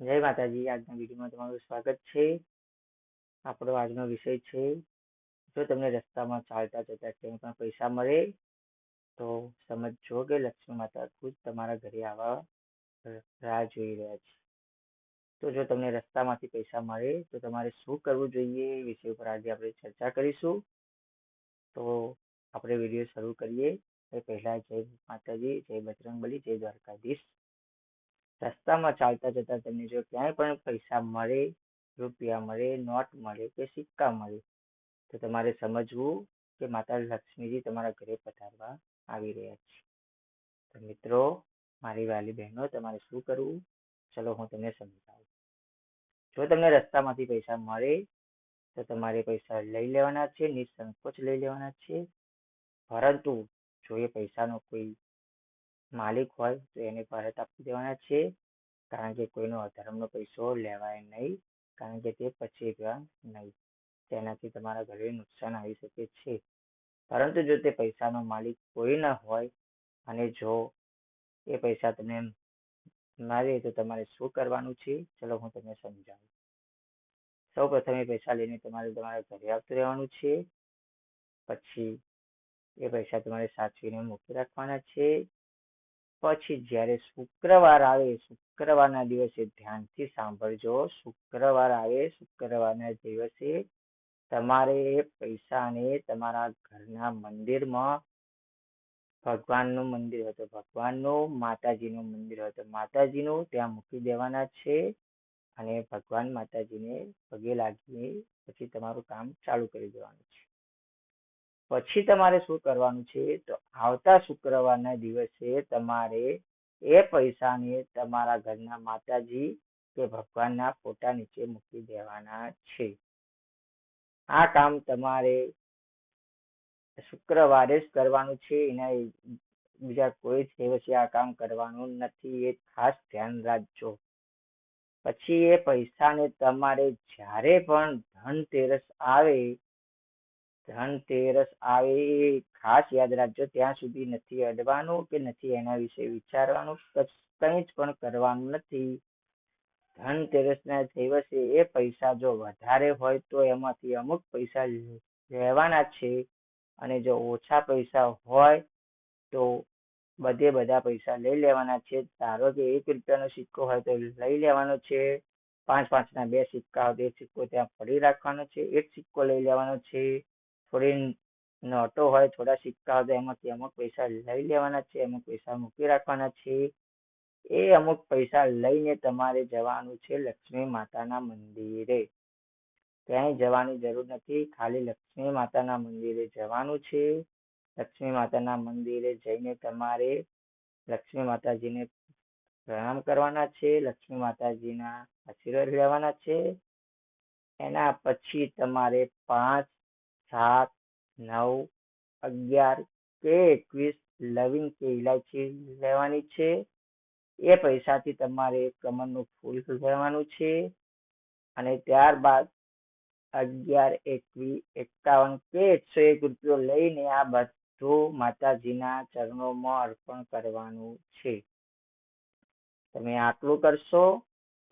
જય માતાજી. આજના વિડીયોમાં તમારું સ્વાગત છે. આપણો આજનો વિષય છે, જો તમને રસ્તામાં ચાલતા જતા ટ્રેનમાં પૈસા મળે, તો સમજો કે લક્ષ્મી માતા ખુદ તમારા ઘરે આવવા રાહ જોઈ રહ્યા છે. તો જો તમને રસ્તામાંથી પૈસા મળે, તો તમારે શું કરવું જોઈએ એ વિષય ઉપર આજે આપણે ચર્ચા કરીશું. તો આપણે વીડિયો શરૂ કરીએ. એ પહેલાં જય માતાજી, જય બજરંગબલી, જય દ્વારકાધીશ. રસ્તામાં ચાલતા જતા તમને જો ક્યાંય પણ પૈસા મળે, રૂપિયા મળે, નોટ મળે કે સિક્કા મળે, તો તમારે સમજવું કે માતા લક્ષ્મીજી તમારા ઘરે પધારવા આવી રહ્યા છે. તો મિત્રો, મારી વાલી બહેનો, તમારે શું કરવું? ચલો હું તમને સમજાવું. જો તમને રસ્તામાંથી પૈસા મળે, તો તમારે પૈસા લઈ લેવાના છે, નિસંકોચ લઈ લેવાના છે. પરંતુ જો એ પૈસાનો કોઈ માલિક હોય તો એને પરત આપી દેવાના છે. કારણ કે કોઈનો અધર્મનો પૈસો લેવાય નહીં. કારણ કે તે પછી નહીં. તેનાથી તમારા ઘરે નુકસાન આવી શકે છે. પરંતુ જો તે પૈસાનો માલિક કોઈ ના હોય અને જો એ પૈસા તમને મારે તો તમારે શું કરવાનું છે? ચલો હું તમને સમજાવું. સૌ પ્રથમ એ પૈસા લઈને તમારે તમારા ઘરે આવતું રહેવાનું છે. પછી એ પૈસા તમારે સાચવીને મૂકી રાખવાના છે. પછી જ્યારે શુક્રવાર આવે, શુક્રવારના દિવસે ધ્યાનથી સાંભળજો. શુક્રવાર આવે, શુક્રવારના દિવસે તમારે પૈસાને તમારા ઘરના મંદિરમાં ભગવાનનું મંદિર હોય તો ભગવાનનું, માતાજીનું મંદિર હોય તો માતાજીનું ત્યાં મૂકી દેવાના છે અને ભગવાન માતાજીને પગે લાગીને પછી તમારું કામ ચાલુ કરી દેવાનું છે. પછી તમારે શું કરવાનું છે? તો આવતા શુક્રવારના દિવસે તમારે એ પૈસાને તમારા ઘરના માતાજી કે ભગવાનના ફોટા નીચે મૂકી દેવાના છે. આ કામ તમારે શુક્રવારે જ કરવાનું છે. એના બીજા કોઈ દિવસે આ કામ કરવાનું નથી. એ ખાસ ધ્યાન રાખજો. પછી એ પૈસાને તમારે જ્યારે પણ ધનતેરસ આવે ધનતેરસ આવે ખાસ યાદ રાખજો. ત્યાં સુધી નથી અડવાનું કે નથી એના વિશે વિચારવાનું કંઈ જ પણ કરવાનું નથી. ધનતેરસના દિવસે એ પૈસા જો વધારે હોય તો એમાંથી અમુક પૈસા લેવાના છે. અને જો ઓછા પૈસા હોય તો બધે બધા પૈસા લઈ લેવાના છે. ધારો કે એક રૂપિયાનો સિક્કો હોય તો લઈ લેવાનો છે. પાંચ પાંચના બે સિક્કા હોય તો એક સિક્કો ત્યાં પડી રાખવાનો છે. એક સિક્કો લઈ લેવાનો છે. થોડી નોટો હોય, થોડા સિક્કા હોય એમાંથી અમુક પૈસા લઈ લેવાના છે, અમુક પૈસા મૂકી રાખવાના છે. એ અમુક પૈસા લઈને તમારે જવાનું છે લક્ષ્મી માતાના મંદિરે. ક્યાંય જવાની જરૂર નથી, ખાલી લક્ષ્મી માતાના મંદિરે જવાનું છે. લક્ષ્મી માતાના મંદિરે જઈને તમારે લક્ષ્મી માતાજીને પ્રણામ કરવાના છે, લક્ષ્મી માતાજીના આશીર્વાદ લેવાના છે. એના પછી તમારે પાંચ સાત, નવ, અગિયાર કે એકવીસ લવિંગ કે ઇલાયચી લેવાની છે. એ પૈસાથી તમારે કમળનું ફૂલ લેવાનું છે. અને ત્યારબાદ અગિયાર એકવીસ એકાવન કે એકસો એક રૂપિયો લઈને આ બધું માતાજીના ચરણોમાં અર્પણ કરવાનું છે. તમે આટલું કરશો,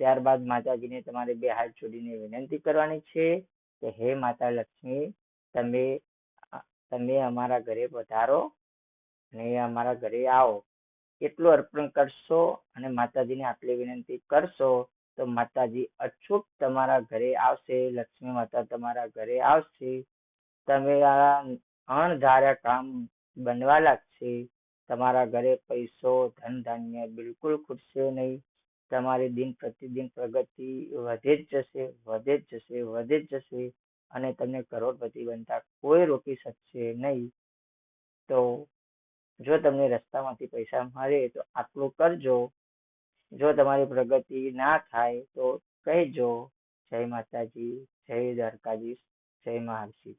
ત્યારબાદ માતાજીને તમારે બે હાથ જોડીને વિનંતી કરવાની છે કે હે માતા લક્ષ્મી તમે તમે અમારા ઘરે પધારો અને અમારા ઘરે આવો. એટલું અર્પણ કરશો અને માતાજીને આટલી વિનંતી કરશો તો માતાજી અચૂક તમારા ઘરે આવશે, લક્ષ્મી માતા તમારા ઘરે આવશે. તમે અણધાર્યા કામ બનવા લાગશે. તમારા ઘરે પૈસો ધન ધાન્ય બિલકુલ ખૂટશે નહીં. તમારી દિન પ્રતિદિન પ્રગતિ વધે જ જશે, વધે જ જશે, વધે જ જશે. અને તમને કરોડપતિ બનતા કોઈ રોકી શકશે નહીં. તો જો તમને રસ્તામાંથી પૈસા મળે તો આટલું કરજો. જો તમારી પ્રગતિ ના થાય તો કહેજો. જય માતાજી, જય દ્વારકાધીશ, જય મહાશિવજી